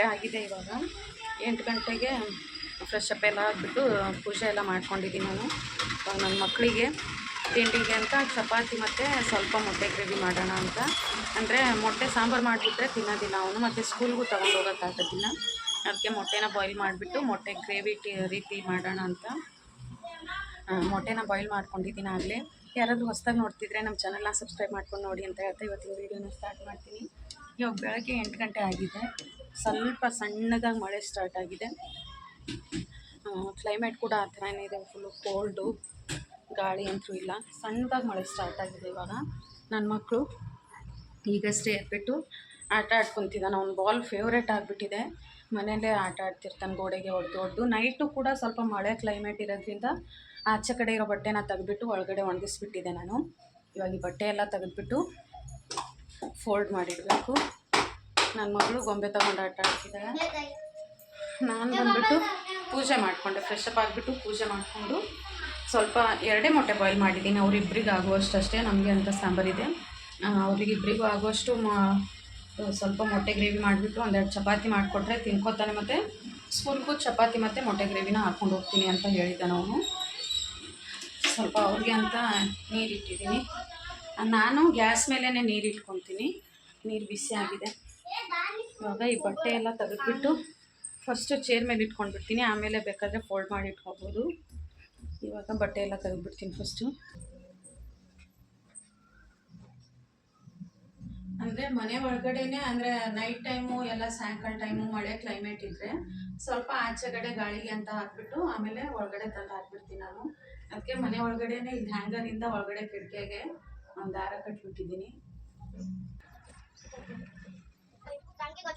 ಗಂಟೆ ಆಗಿದೆ ಇವಾಗ. ಎಂಟು ಗಂಟೆಗೆ ಫ್ರೆಶ್ ಅಪ್ ಎಲ್ಲ ಆಗಿಬಿಟ್ಟು ಪೂಜೆ ಎಲ್ಲ ಮಾಡ್ಕೊಂಡಿದ್ದೀನಿ ನಾನು. ಇವಾಗ ನನ್ನ ಮಕ್ಕಳಿಗೆ ತಿಂಡಿಗೆ ಅಂತ ಚಪಾತಿ ಮತ್ತು ಸ್ವಲ್ಪ ಮೊಟ್ಟೆ ಗ್ರೇವಿ ಮಾಡೋಣ ಅಂತ. ಅಂದರೆ ಮೊಟ್ಟೆ ಸಾಂಬಾರು ಮಾಡಿಬಿಟ್ರೆ ತಿನ್ನೋದಿಲ್ಲ ಅವನು, ಮತ್ತು ಸ್ಕೂಲ್ಗೂ ತೊಗೊಂಡು ಹೋಗೋಕ್ಕಾಗೋದಿಲ್ಲ ಅದಕ್ಕೆ ಮೊಟ್ಟೆನ ಬಾಯ್ಲ್ ಮಾಡಿಬಿಟ್ಟು ಮೊಟ್ಟೆ ಗ್ರೇವಿ ಟಿ, ರೀತಿ ಮಾಡೋಣ ಅಂತ. ಮೊಟ್ಟೆನ ಬಾಯ್ಲ್ ಮಾಡ್ಕೊಂಡಿದ್ದೀನಿ ಆಗಲೇ. ಯಾರಾದರೂ ಹೊಸ್ದಾಗಿ ನೋಡ್ತಿದ್ರೆ ನಮ್ಮ ಚಾನಲ್ನ ಸಬ್ಸ್ಕ್ರೈಬ್ ಮಾಡ್ಕೊಂಡು ನೋಡಿ ಅಂತ ಹೇಳ್ತಾ ಇವತ್ತಿನ ವೀಡಿಯೋನ ಸ್ಟಾರ್ಟ್ ಮಾಡ್ತೀನಿ. ಇವಾಗ ಬೆಳಗ್ಗೆ ಎಂಟು ಗಂಟೆ ಆಗಿದೆ. ಸ್ವಲ್ಪ ಸಣ್ಣದಾಗಿ ಮಳೆ ಸ್ಟಾರ್ಟ್ ಆಗಿದೆ. ಕ್ಲೈಮೇಟ್ ಕೂಡ ಆ ಥರ ಇದೆ ಫುಲ್ಲು ಕೋಲ್ಡು ಗಾಳಿ ಅಂತೂ ಇಲ್ಲ. ಸಣ್ಣದಾಗಿ ಮಳೆ ಸ್ಟಾರ್ಟ್ ಆಗಿದೆ ಇವಾಗ. ನನ್ನ ಮಕ್ಕಳು ಈಗಷ್ಟೇ ಎದ್ಬಿಟ್ಟು ಆಟ ಆಡ್ಕೊತಿದ್ದಾನೆ ಅವ್ನ ಬಾಲ್ ಫೇವ್ರೇಟ್ ಆಗಿಬಿಟ್ಟಿದೆ. ಮನೆಯಲ್ಲೇ ಆಟ ಆಡ್ತಿರ್ತಾನೆ, ಗೋಡೆಗೆ ಹೊಡೆದು ಹೊಡೆದು ನೈಟು ಕೂಡ ಸ್ವಲ್ಪ ಮಳೆ ಕ್ಲೈಮೇಟ್ ಇರೋದ್ರಿಂದ ಆಚೆ ಕಡೆ ಇರೋ ಬಟ್ಟೆನ ತೆಗೆದ್ಬಿಟ್ಟು ಒಳಗಡೆ ಒಣಗಿಸ್ಬಿಟ್ಟಿದ್ದೆ ನಾನು. ಇವಾಗ ಈ ಬಟ್ಟೆ ಎಲ್ಲ ತೆಗೆದ್ಬಿಟ್ಟು ಫೋಲ್ಡ್ ಮಾಡಿಡಬೇಕು. ನನ್ನ ಮಗಳು ಗೊಂಬೆ ತೊಗೊಂಡು ಆಟ ಆಡ್ತಿದ್ದಾಳೆ ನಾನು ಬಂದ್ಬಿಟ್ಟು ಪೂಜೆ ಮಾಡಿಕೊಂಡೆ ಫ್ರೆಶ್ ಅಪ್ ಆಗಿಬಿಟ್ಟು ಪೂಜೆ ಮಾಡಿಕೊಂಡು ಸ್ವಲ್ಪ ಎರಡೇ ಮೊಟ್ಟೆ ಬಾಯ್ಲ್ ಮಾಡಿದ್ದೀನಿ. ಅವರಿಬ್ಬರಿಗೆ ಆಗುವಷ್ಟು ಅಷ್ಟೇ ನಮಗೆ ಅಂತ ಸಾಂಬಾರಿದೆ ಅವರಿಗಿಬ್ಬರಿಗೂ ಆಗುವಷ್ಟು ಮಾ, ಸ್ವಲ್ಪ ಮೊಟ್ಟೆ ಗ್ರೇವಿ ಮಾಡಿಬಿಟ್ಟು ಒಂದೆರಡು ಚಪಾತಿ ಮಾಡಿಕೊಟ್ರೆ ತಿನ್ಕೋತಾನೆ ಮತ್ತು ಸ್ಕೂಲ್ಗೂ ಚಪಾತಿ ಮತ್ತು ಮೊಟ್ಟೆ ಗ್ರೇವಿನ ಹಾಕ್ಕೊಂಡು ಹೋಗ್ತೀನಿ ಅಂತ ಹೇಳಿದ್ದಾನೆ ಅವನು. ಸ್ವಲ್ಪ ಅವ್ರಿಗೆ ಅಂತ ನೀರಿಟ್ಟಿದ್ದೀನಿ. ನಾನು ಗ್ಯಾಸ್ ಮೇಲೇ ನೀರು ಇಟ್ಕೊತೀನಿ ನೀರು ಬಿಸಿ ಆಗಿದೆ. ಇವಾಗ ಈ ಬಟ್ಟೆ ಎಲ್ಲ ತೆಗೆದ್ಬಿಟ್ಟು ಫಸ್ಟು ಚೇರ್ ಮೇಲೆ ಇಟ್ಕೊಂಡ್ಬಿಡ್ತೀನಿ. ಆಮೇಲೆ ಬೇಕಾದರೆ ಫೋಲ್ಡ್ ಮಾಡಿ ಇಟ್ಕೊಬೋದು. ಇವಾಗ ಬಟ್ಟೆ ಎಲ್ಲ ತೆಗೆದ್ಬಿಡ್ತೀನಿ ಫಸ್ಟು ಅಂದರೆ ಮನೆ ಒಳಗಡೆನೆ, ಅಂದರೆ ನೈಟ್ ಟೈಮು ಎಲ್ಲ ಸಾಯಂಕಾಲ ಟೈಮು ಮಳೆ ಕ್ಲೈಮೇಟ್ ಇದ್ದರೆ ಸ್ವಲ್ಪ ಆಚೆಗಡೆ ಗಾಳಿಗೆ ಅಂತ ಹಾಕ್ಬಿಟ್ಟು ಆಮೇಲೆ ಒಳಗಡೆ ತಂದು ಹಾಕ್ಬಿಡ್ತೀನಿ ನಾನು. ಅದಕ್ಕೆ ಮನೆ ಒಳಗಡೆನೆ ಇದು ಹ್ಯಾಂಗರಿಂದ ಒಳಗಡೆ ಕಿಟಕಿಗೆ ಒಂದು ದಾರ ಕಟ್ಬಿಟ್ಟಿದ್ದೀನಿ.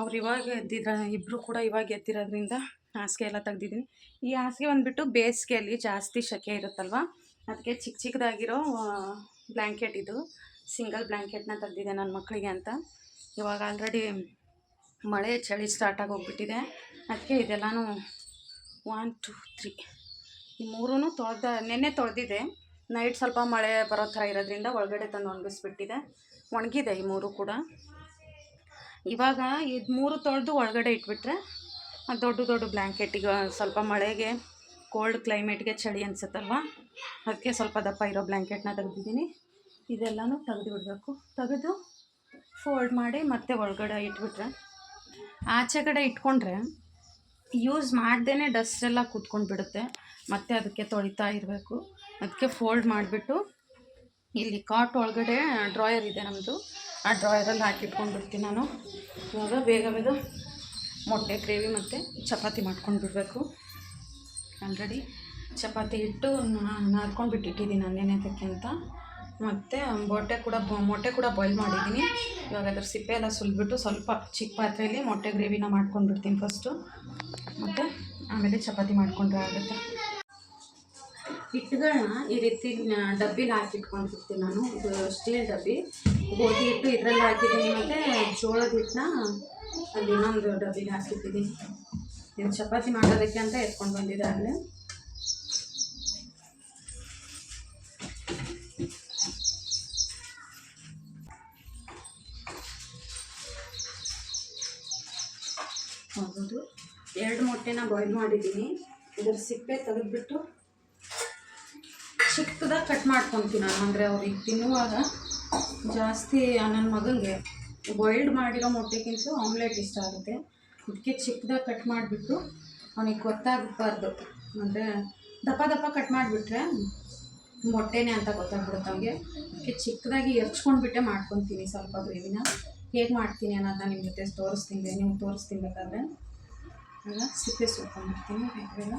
ಅವ್ರು ಇವಾಗ ಎದ್ದಿದ್ರ ಇಬ್ಬರು ಕೂಡ ಇವಾಗ ಎದ್ದಿರೋದ್ರಿಂದ ಹಾಸಿಗೆ ಎಲ್ಲ ತೆಗ್ದಿದ್ದೀನಿ. ಈ ಹಾಸಿಗೆ ಬಂದುಬಿಟ್ಟು ಬೇಸಿಗೆಯಲ್ಲಿ ಜಾಸ್ತಿ ಸೆಕೆ ಇರುತ್ತಲ್ವ? ಅದಕ್ಕೆ ಚಿಕ್ಕ ಚಿಕ್ಕದಾಗಿರೋ ಬ್ಲ್ಯಾಂಕೆಟ್ ಇದು. ಸಿಂಗಲ್ ಬ್ಲ್ಯಾಂಕೆಟ್ನ ತೆಗ್ದಿದೆ ನನ್ನ ಮಕ್ಕಳಿಗೆ ಅಂತ. ಇವಾಗ ಆಲ್ರೆಡಿ ಮಳೆ, ಚಳಿ ಸ್ಟಾರ್ಟ್ ಆಗಿ ಹೋಗ್ಬಿಟ್ಟಿದೆ ಅದಕ್ಕೆ ಇದೆಲ್ಲನೂ ಒನ್ ಟು ತ್ರೀ ಈ ಮೂರೂ ತೊಳೆದ, ನೆನ್ನೆ ತೊಳೆದಿದೆ ನೈಟ್ ಸ್ವಲ್ಪ ಮಳೆ ಬರೋ ಥರ ಇರೋದ್ರಿಂದ ಒಳಗಡೆ ತಂದು ಒಣಗಿಸ್ಬಿಟ್ಟಿದೆ. ಒಣಗಿದೆ ಈ ಮೂರು ಕೂಡ. ಇವಾಗ ಇದು ಮೂರು ತೊಳೆದು ಒಳಗಡೆ ಇಟ್ಬಿಟ್ರೆ ದೊಡ್ಡ ದೊಡ್ಡ ಬ್ಲ್ಯಾಂಕೆಟಿಗೆ ಸ್ವಲ್ಪ ಮಳೆಗೆ ಕೋಲ್ಡ್ ಕ್ಲೈಮೇಟ್ಗೆ ಚಳಿ ಅನಿಸುತ್ತಲ್ವ? ಅದಕ್ಕೆ ಸ್ವಲ್ಪ ದಪ್ಪ ಇರೋ ಬ್ಲ್ಯಾಂಕೆಟ್ನ ತೆಗೆದಿದ್ದೀನಿ. ಇದೆಲ್ಲನೂ ತೆಗೆದು ಬಿಡಬೇಕು. ತೆಗೆದು ಫೋಲ್ಡ್ ಮಾಡಿ ಮತ್ತೆ ಒಳಗಡೆ ಇಟ್ಬಿಟ್ರೆ. ಆಚೆ ಕಡೆ ಇಟ್ಕೊಂಡ್ರೆ ಯೂಸ್ ಮಾಡ್ದೇ ಡಸ್ಟ್ ಎಲ್ಲ ಕೂತ್ಕೊಂಡು ಬಿಡುತ್ತೆ ಮತ್ತೆ ಅದಕ್ಕೆ ತೊಳಿತಾ ಇರಬೇಕು. ಅದಕ್ಕೆ ಫೋಲ್ಡ್ ಮಾಡಿಬಿಟ್ಟು ಇಲ್ಲಿ ಕಾಟ್ ಒಳಗಡೆ ಡ್ರಾಯರ್ ಇದೆ ನಮ್ಮದು ಆ ಡ್ರಾಯರಲ್ಲಿ ಹಾಕಿಟ್ಕೊಂಡ್ಬಿಡ್ತೀನಿ ನಾನು. ಇವಾಗ ಬೇಗ ಬೇಗ ಮೊಟ್ಟೆ ಗ್ರೇವಿ ಮತ್ತು ಚಪಾತಿ ಮಾಡ್ಕೊಂಡು ಬಿಡಬೇಕು ಆಲ್ರೆಡಿ ಚಪಾತಿ ಇಟ್ಟು ನಾದ್ಕೊಂಡು ಬಿಟ್ಟಿಟ್ಟಿದ್ದೀನಿ ಅನ್ನೇನಕ್ಕೆ ಅಂತ. ಮತ್ತು ಮೊಟ್ಟೆ ಕೂಡ ಮೊಟ್ಟೆ ಕೂಡ ಬಾಯ್ಲ್ ಮಾಡಿದ್ದೀನಿ. ಇವಾಗ ಅದ್ರ ಸಿಪ್ಪೆ ಎಲ್ಲ ಸುಲ್ಬಿಟ್ಟು ಸ್ವಲ್ಪ ಚಿಕ್ಕ ಪಾತ್ರೆಯಲ್ಲಿ ಮೊಟ್ಟೆ ಗ್ರೇವಿನ ಮಾಡ್ಕೊಂಡು ಬಿಡ್ತೀನಿ ಫಸ್ಟು ಮತ್ತು ಆಮೇಲೆ ಚಪಾತಿ ಮಾಡಿಕೊಂಡ್ರೆ ಆಗುತ್ತೆ. ಹಿಟ್ಟುಗಳನ್ನ ಈ ರೀತಿ ಡಬ್ಬಿಲಿ ಹಾಕಿಟ್ಕೊಂಡಿರ್ತೀನಿ ನಾನು. ಇದು ಸ್ಟೀಲ್ ಡಬ್ಬಿ. ಗೋಧಿ ಹಿಟ್ಟು ಇದರಲ್ಲಿ ಹಾಕಿದ್ದೀನಿ ಮತ್ತು ಜೋಳದ ಹಿಟ್ಟನ್ನ ಅಲ್ಲಿ ಇನ್ನೊಂದು ಡಬ್ಬಿಲಿ ಹಾಕಿಟ್ಟಿದ್ದೀನಿ ಇದು ಚಪಾತಿ ಮಾಡೋದಕ್ಕೆ ಅಂತ ಎತ್ಕೊಂಡು ಬಂದಿದ್ದೆ ಹೌದು. ಎರಡು ಮೊಟ್ಟೆನ ಬಾಯ್ಲ್ ಮಾಡಿದ್ದೀನಿ. ಇದರ ಸಿಪ್ಪೆ ತೆಗೆದ್ಬಿಟ್ಟು ಚಿಕ್ಕದಾಗಿ ಕಟ್ ಮಾಡ್ಕೊತೀನಿ ನಾನು ಅಂದರೆ ಅವ್ರಿಗೆ ತಿನ್ನುವಾಗ. ಜಾಸ್ತಿ ನನ್ನ ಮಗನಿಗೆ ಬಾಯ್ಲ್ಡ್ ಮಾಡಿರೋ ಮೊಟ್ಟೆಗಿಂತ ಆಮ್ಲೆಟ್ ಇಷ್ಟ ಆಗುತ್ತೆ. ಅದಕ್ಕೆ ಚಿಕ್ಕದಾಗಿ ಕಟ್ ಮಾಡಿಬಿಟ್ಟು ಅವನಿಗೆ ಗೊತ್ತಾಗಬಾರ್ದು. ಅಂದರೆ ದಪ್ಪ ದಪ್ಪ ಕಟ್ ಮಾಡಿಬಿಟ್ರೆ ಮೊಟ್ಟೆನೇ ಅಂತ ಗೊತ್ತಾಗ್ಬಿಡುತ್ತೆ ಅವ್ನಿಗೆ. ಅದಕ್ಕೆ ಚಿಕ್ಕದಾಗಿ ಎರ್ಚ್ಕೊಂಡ್ಬಿಟ್ಟೆ ಮಾಡ್ಕೊತೀನಿ ಸ್ವಲ್ಪ ಗ್ರೇವಿನ. ಹೇಗೆ ಮಾಡ್ತೀನಿ ಅನ್ನೋದನ್ನ ನಿಮ್ಮ ಜೊತೆ ತೋರಿಸ್ತೀನಿ, ನೀವು ತೋರಿಸ್ತೀನಿ ಬೇಕಾದ್ರೆ. ಅಲ್ಲ, ಸಿಪ್ಪೆ ಸುಟ್ಕೊಂಡ್ಬಿಡ್ತೀನಿ ಬೇಗ.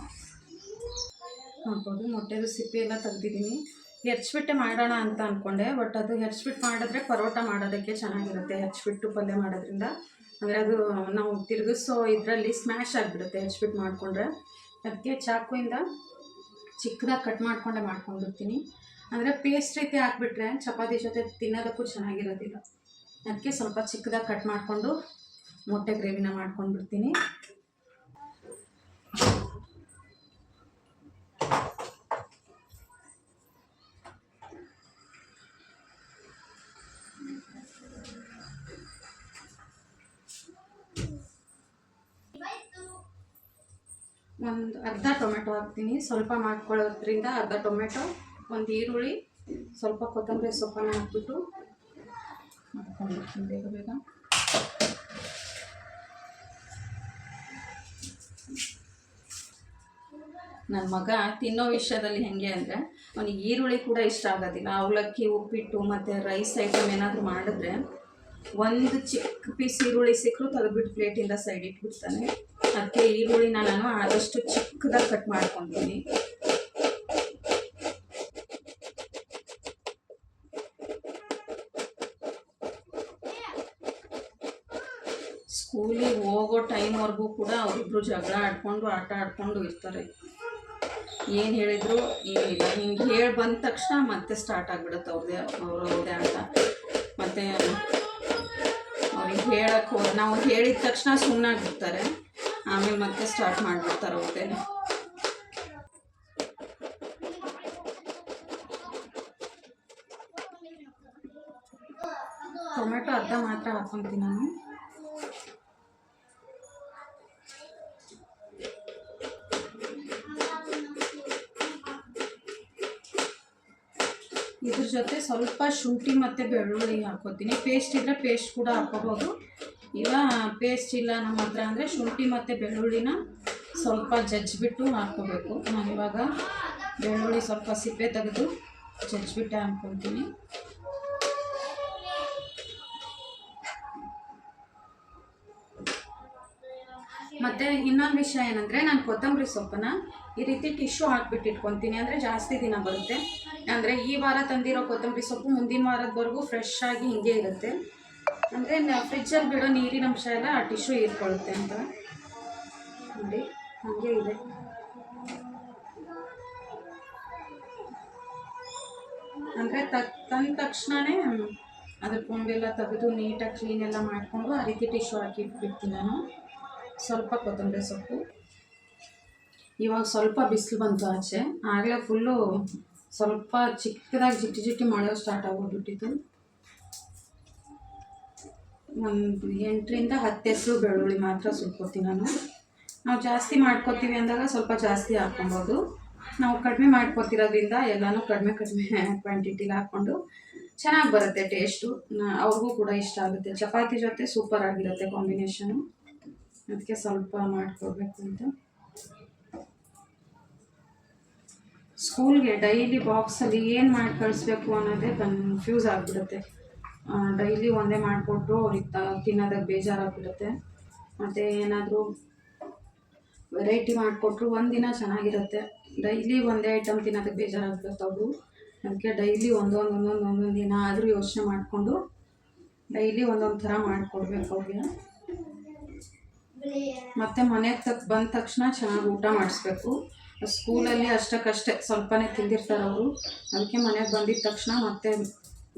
ನೋಡ್ಬೋದು ಮೊಟ್ಟೆದು ಸಿಪ್ಪೆ ಎಲ್ಲ ತೆಗ್ದಿದ್ದೀನಿ. ಹೆಚ್ಬಿಟ್ಟೆ ಮಾಡೋಣ ಅಂತ ಅಂದ್ಕೊಂಡೆ ಬಟ್ ಅದು ಹೆಚ್ಚಿಬಿಟ್ಟು ಮಾಡಿದ್ರೆ ಪರೋಟ ಮಾಡೋದಕ್ಕೆ ಚೆನ್ನಾಗಿರುತ್ತೆ, ಹೆಚ್ಬಿಟ್ಟು ಪಲ್ಯ ಮಾಡೋದ್ರಿಂದ. ಅಂದರೆ ಅದು ನಾವು ತಿರುಗಿಸೋ ಇದರಲ್ಲಿ ಸ್ಮ್ಯಾಶ್ ಆಗಿಬಿಡುತ್ತೆ ಹೆಚ್ಬಿಟ್ಟು ಮಾಡಿಕೊಂಡ್ರೆ. ಅದಕ್ಕೆ ಚಾಕುವಿಂದ ಚಿಕ್ಕದಾಗಿ ಕಟ್ ಮಾಡಿಕೊಂಡೆ ಮಾಡ್ಕೊಂಡಿರ್ತೀನಿ. ಅಂದರೆ ಪೇಸ್ಟ್ ರೀತಿ ಹಾಕ್ಬಿಟ್ರೆ ಚಪಾತಿ ಜೊತೆ ತಿನ್ನೋದಕ್ಕೂ ಚೆನ್ನಾಗಿರೋದಿಲ್ಲ. ಅದಕ್ಕೆ ಸ್ವಲ್ಪ ಚಿಕ್ಕದಾಗಿ ಕಟ್ ಮಾಡಿಕೊಂಡು ಮೊಟ್ಟೆ ಗ್ರೇವಿನ ಮಾಡ್ಕೊಂಡ್ಬಿಡ್ತೀನಿ. ಒಂದು ಅರ್ಧ ಟೊಮೆಟೊ ಹಾಕ್ತೀನಿ. ಸ್ವಲ್ಪ ಮಾಡ್ಕೊಳ್ಳೋದ್ರಿಂದ ಅರ್ಧ ಟೊಮೆಟೊ, ಒಂದು ಈರುಳ್ಳಿ, ಸ್ವಲ್ಪ ಕೊತ್ತಂಬರಿ ಸೊಪ್ಪನ್ನ ಹಾಕ್ಬಿಟ್ಟು ಬೇಗ ಬೇಗ. ನನ್ನ ಮಗ ತಿನ್ನೋ ವಿಷಯದಲ್ಲಿ ಹೆಂಗೆ ಅಂದರೆ, ಅವನಿಗೆ ಈರುಳ್ಳಿ ಕೂಡ ಇಷ್ಟ ಆಗೋದಿಲ್ಲ. ಅವಲಕ್ಕಿ, ಉಪ್ಪಿಟ್ಟು ಮತ್ತು ರೈಸ್ ಐಟಮ್ ಏನಾದರೂ ಮಾಡಿದ್ರೆ, ಒಂದು ಚಿಕ್ಕ ಪೀಸ್ ಈರುಳ್ಳಿ ಸಿಕ್ಕರು ತೆಗೆದ್ಬಿಟ್ಟು ಪ್ಲೇಟಿಂದ ಸೈಡ್ ಇಟ್ಬಿಡ್ತಾನೆ. ಅದಕ್ಕೆ ಈರುಳ್ಳಿನ ನಾನು ಆದಷ್ಟು ಚಿಕ್ಕದಾಗಿ ಕಟ್ ಮಾಡ್ಕೊತೀನಿ ಸ್ಕೂಲಿಗೆ ಹೋಗೋ ಟೈಮ್ವರೆಗೂ ಕೂಡ ಅವರಿಬ್ರು ಜಗಳ ಆಡ್ಕೊಂಡು ಆಟ ಆಡ್ಕೊಂಡು ಇರ್ತಾರೆ. ಏನು ಹೇಳಿದ್ರು? ಏನಿಲ್ಲ ಹಿಂಗೆ ಹೇಳಿ ಬಂದ ತಕ್ಷಣ ಮತ್ತೆ ಸ್ಟಾರ್ಟ್ ಆಗಿಬಿಡುತ್ತೆ ಅವ್ರದ್ದೇ ಅವ್ರವ್ರದ್ದೇ ಆಟ ಮತ್ತು ಅವ್ರಿಗೆ ಹೇಳಕ್ಕೆ ಹೋದ ನಾವು ಹೇಳಿದ ತಕ್ಷಣ ಸುಮ್ಮನಾಗಿರ್ತಾರೆ ಆಮೇಲೆ ಮತ್ತೆ ಸ್ಟಾರ್ಟ್ ಮಾಡಿಬಿಡ್ತಾರೆ ಅವ್ರದ್ದೇ ಟೊಮೆಟೊ ಅರ್ಧ ಮಾತ್ರ ಹಾಕ್ಕೊತೀನಿ ನಾನು. ಇದ್ರ ಜೊತೆ ಸ್ವಲ್ಪ ಶುಂಠಿ ಮತ್ತು ಬೆಳ್ಳುಳ್ಳಿ ಹಾಕೋತೀನಿ. ಪೇಸ್ಟ್ ಇದ್ದರೆ ಪೇಸ್ಟ್ ಕೂಡ ಹಾಕೋಬೋದು. ಇಲ್ಲ ಪೇಸ್ಟ್ ಇಲ್ಲ ನಮ್ಮ ಹತ್ರ ಅಂದರೆ ಶುಂಠಿ ಮತ್ತು ಬೆಳ್ಳುಳ್ಳಿನ ಸ್ವಲ್ಪ ಜಜ್ಜಿಬಿಟ್ಟು ಹಾಕ್ಕೋಬೇಕು ನಾನು ಇವಾಗ ಬೆಳ್ಳುಳ್ಳಿ ಸ್ವಲ್ಪ ಸಿಪ್ಪೆ ತೆಗೆದು ಜಜ್ಜಿಬಿಟ್ಟೆ ಹಾಕ್ಕೊಳ್ತೀನಿ ಮತ್ತು ಇನ್ನೊಂದು ವಿಷಯ ಏನಂದರೆ, ನಾನು ಕೊತ್ತಂಬರಿ ಸೊಪ್ಪನ್ನ ಈ ರೀತಿ ಟಿಶ್ಯೂ ಹಾಕ್ಬಿಟ್ಟು ಇಟ್ಕೊತೀನಿ ಅಂದರೆ ಜಾಸ್ತಿ ದಿನ ಬರುತ್ತೆ. ಅಂದರೆ ಈ ವಾರ ತಂದಿರೋ ಕೊತ್ತಂಬರಿ ಸೊಪ್ಪು ಮುಂದಿನ ವಾರದವರೆಗೂ ಫ್ರೆಶ್ ಆಗಿ ಹಿಂಗೆ ಇರುತ್ತೆ. ಅಂದರೆ ಫ್ರಿಜ್ಜಲ್ಲಿ ಬಿಡೋ ನೀರಿನ ಅಂಶ ಎಲ್ಲ ಟಿಶ್ಯೂ ಹೀರ್ಕೊಳ್ಳುತ್ತೆ ಅಂತ. ನೋಡಿ, ಹಾಗೆ ಇದೆ. ಅಂದರೆ ತಂದ ತಕ್ಷಣವೇ ಅದ್ರ ಕೊಂಬೆಲ್ಲ ತೆಗೆದು ನೀಟಾಗಿ ಕ್ಲೀನ್ ಎಲ್ಲ ಮಾಡಿಕೊಂಡು ಆ ರೀತಿ ಟಿಶ್ಯೂ ಹಾಕಿ ಇಟ್ಬಿಡ್ತೀನಿ ನಾನು. ಸ್ವಲ್ಪ ಕೊತ್ತಂಬರಿ ಸೊಪ್ಪು. ಇವಾಗ ಸ್ವಲ್ಪ ಬಿಸಿಲು ಬಂತು ಆಚೆ. ಆಗಲೇ ಫುಲ್ಲು ಸ್ವಲ್ಪ ಚಿಕ್ಕದಾಗಿ ಜಿಟ್ಟಿ ಜಿಟ್ಟಿ ಮಳೆ ಸ್ಟಾರ್ಟ್ ಆಗೋಗ್ಬಿಟ್ಟಿತ್ತು ಒಂದು ಎಂಟರಿಂದ ಹತ್ತು ಹೆಸರು ಬೆಳ್ಳುಳ್ಳಿ ಮಾತ್ರ ಸುಟ್ಕೋತೀನಿ ನಾನು. ನಾವು ಜಾಸ್ತಿ ಮಾಡ್ಕೋತೀವಿ ಅಂದಾಗ ಸ್ವಲ್ಪ ಜಾಸ್ತಿ ಹಾಕ್ಕೊಬೋದು. ನಾವು ಕಡಿಮೆ ಮಾಡ್ಕೊತಿರೋದ್ರಿಂದ ಎಲ್ಲನೂ ಕಡಿಮೆ ಕಡಿಮೆ ಕ್ವಾಂಟಿಟಿಲಿ ಹಾಕ್ಕೊಂಡು ಚೆನ್ನಾಗಿ ಬರುತ್ತೆ ಟೇಸ್ಟು ಅವ್ರಿಗೂ ಕೂಡ ಇಷ್ಟ ಆಗುತ್ತೆ. ಚಪಾತಿ ಜೊತೆ ಸೂಪರ್ ಆಗಿರುತ್ತೆ ಕಾಂಬಿನೇಷನು ಅದಕ್ಕೆ ಸ್ವಲ್ಪ ಮಾಡ್ಕೊಬೇಕು ಅಂತ. ಸ್ಕೂಲ್ಗೆ ಡೈಲಿ ಬಾಕ್ಸಲ್ಲಿ ಏನು ಮಾಡಿ ಕಳಿಸ್ಬೇಕು ಅನ್ನೋದೇ ಕನ್ಫ್ಯೂಸ್ ಆಗಿಬಿಡುತ್ತೆ. ಡೈಲಿ ಒಂದೇ ಮಾಡಿಕೊಟ್ರು ಅವ್ರಿಗೆ ತ, ತಿನ್ನೋದಕ್ಕೆ ಬೇಜಾರಾಗ್ಬಿಡುತ್ತೆ. ಮತ್ತು ಏನಾದರೂ ವೆರೈಟಿ ಮಾಡಿಕೊಟ್ರು ಒಂದಿನ ಚೆನ್ನಾಗಿರುತ್ತೆ. ಡೈಲಿ ಒಂದೇ ಐಟಮ್ ತಿನ್ನೋದಕ್ಕೆ ಬೇಜಾರಾಗ್ಬಿಡುತ್ತೆ ಅವರು. ಅದಕ್ಕೆ ಡೈಲಿ ಒಂದೊಂದು ಒಂದೊಂದು ಒಂದೊಂದು ದಿನ ಆದರೂ ಯೋಚನೆ ಮಾಡಿಕೊಂಡು ಡೈಲಿ ಒಂದೊಂದು ಥರ ಮಾಡಿಕೊಡ್ಬೇಕು ಅವ್ರಿಗೆ. ಮತ್ತು ಮನೆಗೆ ತಕ್, ಬಂದ ತಕ್ಷಣ ಚೆನ್ನಾಗಿ ಊಟ ಮಾಡಿಸ್ಬೇಕು. ಸ್ಕೂಲಲ್ಲಿ ಅಷ್ಟಕ್ಕಷ್ಟೇ, ಸ್ವಲ್ಪನೇ ತಿಂದಿರ್ತಾರೆ ಅವರು. ಅದಕ್ಕೆ ಮನೆಗೆ ಬಂದಿದ್ದ ತಕ್ಷಣ ಮತ್ತೆ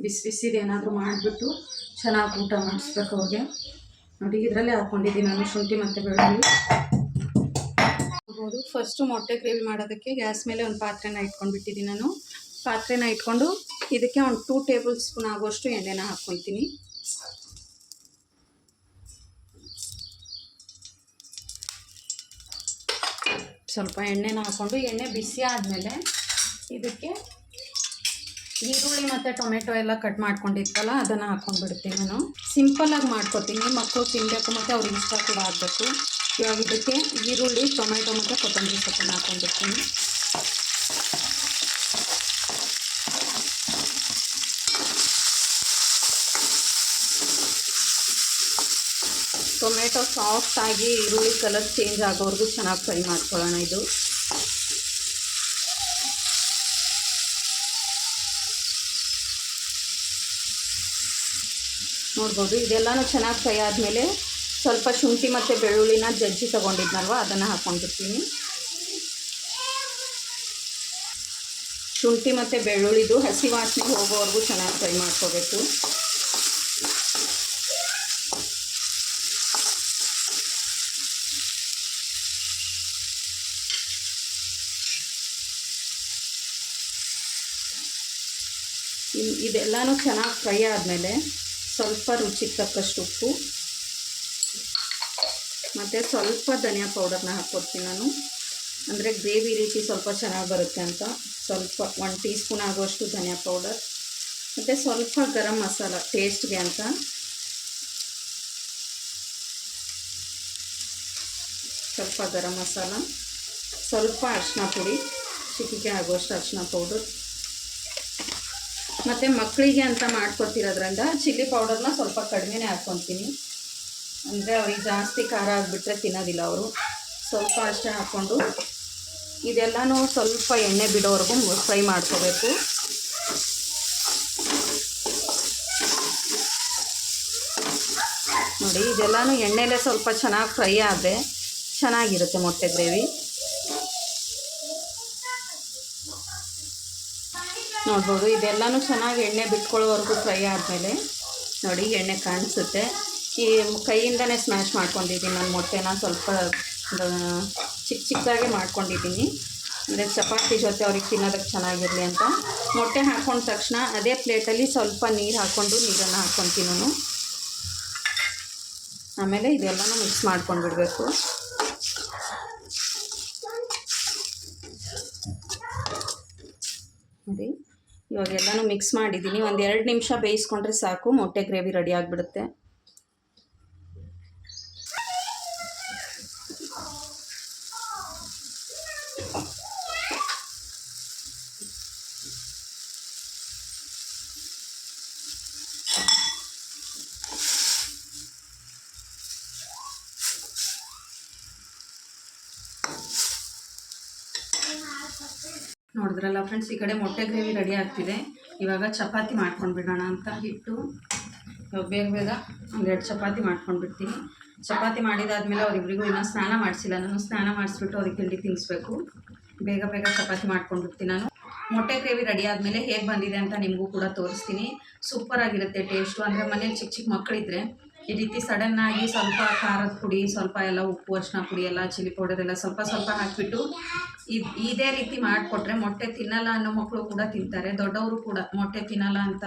ಬಿಸಿ ಬಿಸಿದು ಏನಾದರೂ ಮಾಡಿಬಿಟ್ಟು ಚೆನ್ನಾಗಿ ಊಟ ಮಾಡಿಸ್ಬೇಕು ಅವ್ರಿಗೆ. ನೋಡಿ, ಇದರಲ್ಲೇ ಹಾಕ್ಕೊಂಡಿದ್ದೀನಿ ನಾನು ಶುಂಠಿ ಮತ್ತು ಬೆಳ್ಳುಳ್ಳಿ. ನೋಡ್ಬೋದು ಫಸ್ಟು ಮೊಟ್ಟೆ ಗ್ರೇವಿ ಮಾಡೋದಕ್ಕೆ ಗ್ಯಾಸ್ ಮೇಲೆ ಒಂದು ಪಾತ್ರೆನ ಇಟ್ಕೊಂಡ್ಬಿಟ್ಟಿದ್ದೀನಿ ನಾನು. ಪಾತ್ರೆನ ಇಟ್ಕೊಂಡು ಇದಕ್ಕೆ ಒಂದು ಟೂ ಟೇಬಲ್ ಸ್ಪೂನ್ ಆಗುವಷ್ಟು ಎಣ್ಣೆನ ಹಾಕ್ಕೊಳ್ತೀನಿ. ಸ್ವಲ್ಪ ಎಣ್ಣೆನ ಹಾಕ್ಕೊಂಡು ಎಣ್ಣೆ ಬಿಸಿ ಆದಮೇಲೆ ಇದಕ್ಕೆ ಈರುಳ್ಳಿ ಮತ್ತು ಟೊಮೆಟೊ ಎಲ್ಲ ಕಟ್ ಮಾಡ್ಕೊಂಡಿತ್ತಲ್ಲ, ಅದನ್ನು ಹಾಕ್ಕೊಂಡ್ಬಿಡ್ತೀನಿ ನಾನು. ಸಿಂಪಲ್ಲಾಗಿ ಮಾಡ್ಕೊತೀನಿ ಮಕ್ಕಳು ತಿನ್ನಬೇಕು ಮತ್ತು ಅವ್ರಿಗೆ ಇಷ್ಟ ಕೂಡ ಆಗಬೇಕು. ಇವಾಗ ಇದಕ್ಕೆ ಈರುಳ್ಳಿ, ಟೊಮೆಟೊ ಮತ್ತು ಕೊತ್ತಂಬರಿ ಸೊಪ್ಪನ್ನು ಹಾಕ್ಕೊಂಡಿರ್ತೀನಿ ಟೊಮೆಟೊ ಸಾಫ್ಟಾಗಿ ಈರುಳ್ಳಿ ಕಲರ್ ಚೇಂಜ್ ಆಗೋವರೆಗೂ ಚೆನ್ನಾಗಿ ಫ್ರೈ ಮಾಡ್ಕೊಳ್ಳೋಣ ಇದು. ನೋಡ್ಬೋದು. ಇದೆಲ್ಲನೂ ಚೆನ್ನಾಗಿ ಫ್ರೈ ಆದಮೇಲೆ ಸ್ವಲ್ಪ ಶುಂಠಿ ಮತ್ತು ಬೆಳ್ಳುಳ್ಳಿನ ಜಜ್ಜಿ ತೊಗೊಂಡಿದ್ನಲ್ವ? ಅದನ್ನು ಹಾಕ್ಕೊಂಡಿರ್ತೀನಿ ಶುಂಠಿ ಮತ್ತು ಬೆಳ್ಳುಳ್ಳಿದು ಹಸಿ ವಾಸನೆ ಹೋಗೋವರೆಗೂ ಚೆನ್ನಾಗಿ ಫ್ರೈ ಮಾಡ್ಕೋಬೇಕು. ಇದೆಲ್ಲನೂ ಚೆನ್ನಾಗಿ ಫ್ರೈ ಆದಮೇಲೆ ಸ್ವಲ್ಪ ರುಚಿಗೆ ತಕ್ಕಷ್ಟು ಉಪ್ಪು. ಮತ್ತು ಸ್ವಲ್ಪ ಧನಿಯಾ ಪೌಡರ್ನ ಹಾಕ್ಕೊಡ್ತೀನಿ ನಾನು. ಅಂದರೆ ಗ್ರೇವಿ ರೀತಿ ಸ್ವಲ್ಪ ಚೆನ್ನಾಗಿ ಬರುತ್ತೆ ಅಂತ. ಸ್ವಲ್ಪ ಒನ್ ಟೀ ಸ್ಪೂನ್ ಆಗುವಷ್ಟು ಧನಿಯಾ ಪೌಡರ್ ಮತ್ತು ಸ್ವಲ್ಪ ಗರಂ ಮಸಾಲ ಟೇಸ್ಟ್ಗೆ ಅಂತ. ಸ್ವಲ್ಪ ಗರಂ ಮಸಾಲ. ಸ್ವಲ್ಪ ಅರಿಶಿನ ಪುಡಿ. ಚಿಟಿಕೆ ಆಗುವಷ್ಟು ಅರಿಶಿನ ಪೌಡರ್ ಮತ್ತು ಮಕ್ಕಳಿಗೆ ಅಂತ ಮಾಡ್ಕೊತಿರೋದ್ರಿಂದ ಚಿಲ್ಲಿ ಪೌಡರ್ನ ಸ್ವಲ್ಪ ಕಡಿಮೆನೇ ಹಾಕ್ಕೊತೀನಿ ಅಂದರೆ ಅವ್ರಿಗೆ ಜಾಸ್ತಿ ಖಾರ ಆಗಿಬಿಟ್ರೆ ತಿನ್ನೋದಿಲ್ಲ ಅವರು. ಸ್ವಲ್ಪ ಅಷ್ಟೇ ಹಾಕ್ಕೊಂಡು ಇದೆಲ್ಲನೂ ಸ್ವಲ್ಪ ಎಣ್ಣೆ ಬಿಡೋವರೆಗೂ ಫ್ರೈ ಮಾಡ್ಕೋಬೇಕು. ನೋಡಿ, ಇದೆಲ್ಲನೂ ಎಣ್ಣೆಲೇ ಸ್ವಲ್ಪ ಚೆನ್ನಾಗಿ ಫ್ರೈ ಆದರೆ ಚೆನ್ನಾಗಿರುತ್ತೆ ಮೊಟ್ಟೆ ಗ್ರೇವಿ. ನೋಡ್ಬೋದು, ಇದೆಲ್ಲನೂ ಚೆನ್ನಾಗಿ ಎಣ್ಣೆ ಬಿಟ್ಕೊಳ್ಳೋವರೆಗೂ ಫ್ರೈ ಆದಮೇಲೆ ನೋಡಿ ಎಣ್ಣೆ ಕಾಣಿಸುತ್ತೆ. ಈ ಕೈಯಿಂದನೇ ಸ್ಮ್ಯಾಶ್ ಮಾಡ್ಕೊಂಡಿದ್ದೀನಿ ನಾನು ಮೊಟ್ಟೆನ, ಸ್ವಲ್ಪ ಚಿಕ್ಕ ಚಿಕ್ಕದಾಗೆ ಮಾಡ್ಕೊಂಡಿದ್ದೀನಿ. ಅಂದರೆ ಚಪಾತಿ ಜೊತೆ ಅವ್ರಿಗೆ ತಿನ್ನೋದಕ್ಕೆ ಚೆನ್ನಾಗಿರಲಿ ಅಂತ. ಮೊಟ್ಟೆ ಹಾಕ್ಕೊಂಡ ತಕ್ಷಣ ಅದೇ ಪ್ಲೇಟಲ್ಲಿ ಸ್ವಲ್ಪ ನೀರು ಹಾಕ್ಕೊಂಡು ನೀರನ್ನು ಹಾಕ್ಕೊತೀನಿ ನಾನು ಆಮೇಲೆ ಇದೆಲ್ಲನೂ ಮಿಕ್ಸ್ ಮಾಡ್ಕೊಂಡು ಬಿಡಬೇಕು ನೋಡಿ. ಇವಾಗ ಮಿಕ್ಸ್ ಮಾಡಿದ್ದೀನಿ. ಒಂದು ಎರಡು ನಿಮಿಷ ಬೇಯಿಸ್ಕೊಂಡ್ರೆ ಸಾಕು. ಮೊಟ್ಟೆ ಗ್ರೇವಿ ರೆಡಿ ಆಗಿಬಿಡುತ್ತೆ. ನೋಡಿದ್ರಲ್ಲ ಫ್ರೆಂಡ್ಸ್ ಈ ಕಡೆ ಮೊಟ್ಟೆ ಗ್ರೇವಿ ರೆಡಿ ಆಗ್ತಿದೆ. ಇವಾಗ ಚಪಾತಿ ಮಾಡ್ಕೊಂಡು ಬಿಡೋಣ ಅಂತ ಹಿಟ್ಟು ಬೇಗ ಬೇಗ ಒಂದೆರಡು ಚಪಾತಿ ಮಾಡ್ಕೊಂಡು ಬಿಡ್ತೀನಿ ಚಪಾತಿ ಮಾಡಿದಾದ್ಮೇಲೆ ಅವರಿಬ್ಬರಿಗೂ ಇನ್ನೂ ಸ್ನಾನ ಮಾಡಿಸಿಲ್ಲ. ನಾನು ಸ್ನಾನ ಮಾಡಿಸ್ಬಿಟ್ಟು ಅವ್ರಿಗೆ ತಿಂಡಿ ತಿನ್ನಿಸ್ಬೇಕು ಬೇಗ ಬೇಗ ಚಪಾತಿ ಮಾಡ್ಕೊಂಡು ಬಿಡ್ತೀನಿ ನಾನು. ಮೊಟ್ಟೆ ಗ್ರೇವಿ ರೆಡಿ ಆದಮೇಲೆ ಹೇಗೆ ಬಂದಿದೆ ಅಂತ ನಿಮಗೂ ಕೂಡ ತೋರಿಸ್ತೀನಿ. ಸೂಪರ್ ಆಗಿರುತ್ತೆ ಟೇಸ್ಟು ಅಂದರೆ ಮನೇಲಿ ಚಿಕ್ಕ ಚಿಕ್ಕ ಮಕ್ಕಳಿದ್ರೆ ಈ ರೀತಿ ಸಡನ್ನಾಗಿ ಸ್ವಲ್ಪ ಖಾರದ ಪುಡಿ, ಸ್ವಲ್ಪ ಎಲ್ಲ ಉಪ್ಪು ಅರಿಶಿನ ಪುಡಿ, ಎಲ್ಲ ಚಿಲ್ಲಿ ಪೌಡರ್ ಎಲ್ಲ ಸ್ವಲ್ಪ ಸ್ವಲ್ಪ ಹಾಕಿಬಿಟ್ಟು ಇದು ಇದೇ ರೀತಿ ಮಾಡಿಕೊಟ್ರೆ ಮೊಟ್ಟೆ ತಿನ್ನಲ್ಲ ಅನ್ನೋ ಮಕ್ಕಳು ಕೂಡ ತಿಂತಾರೆ. ದೊಡ್ಡವರು ಕೂಡ ಮೊಟ್ಟೆ ತಿನ್ನಲ್ಲ ಅಂತ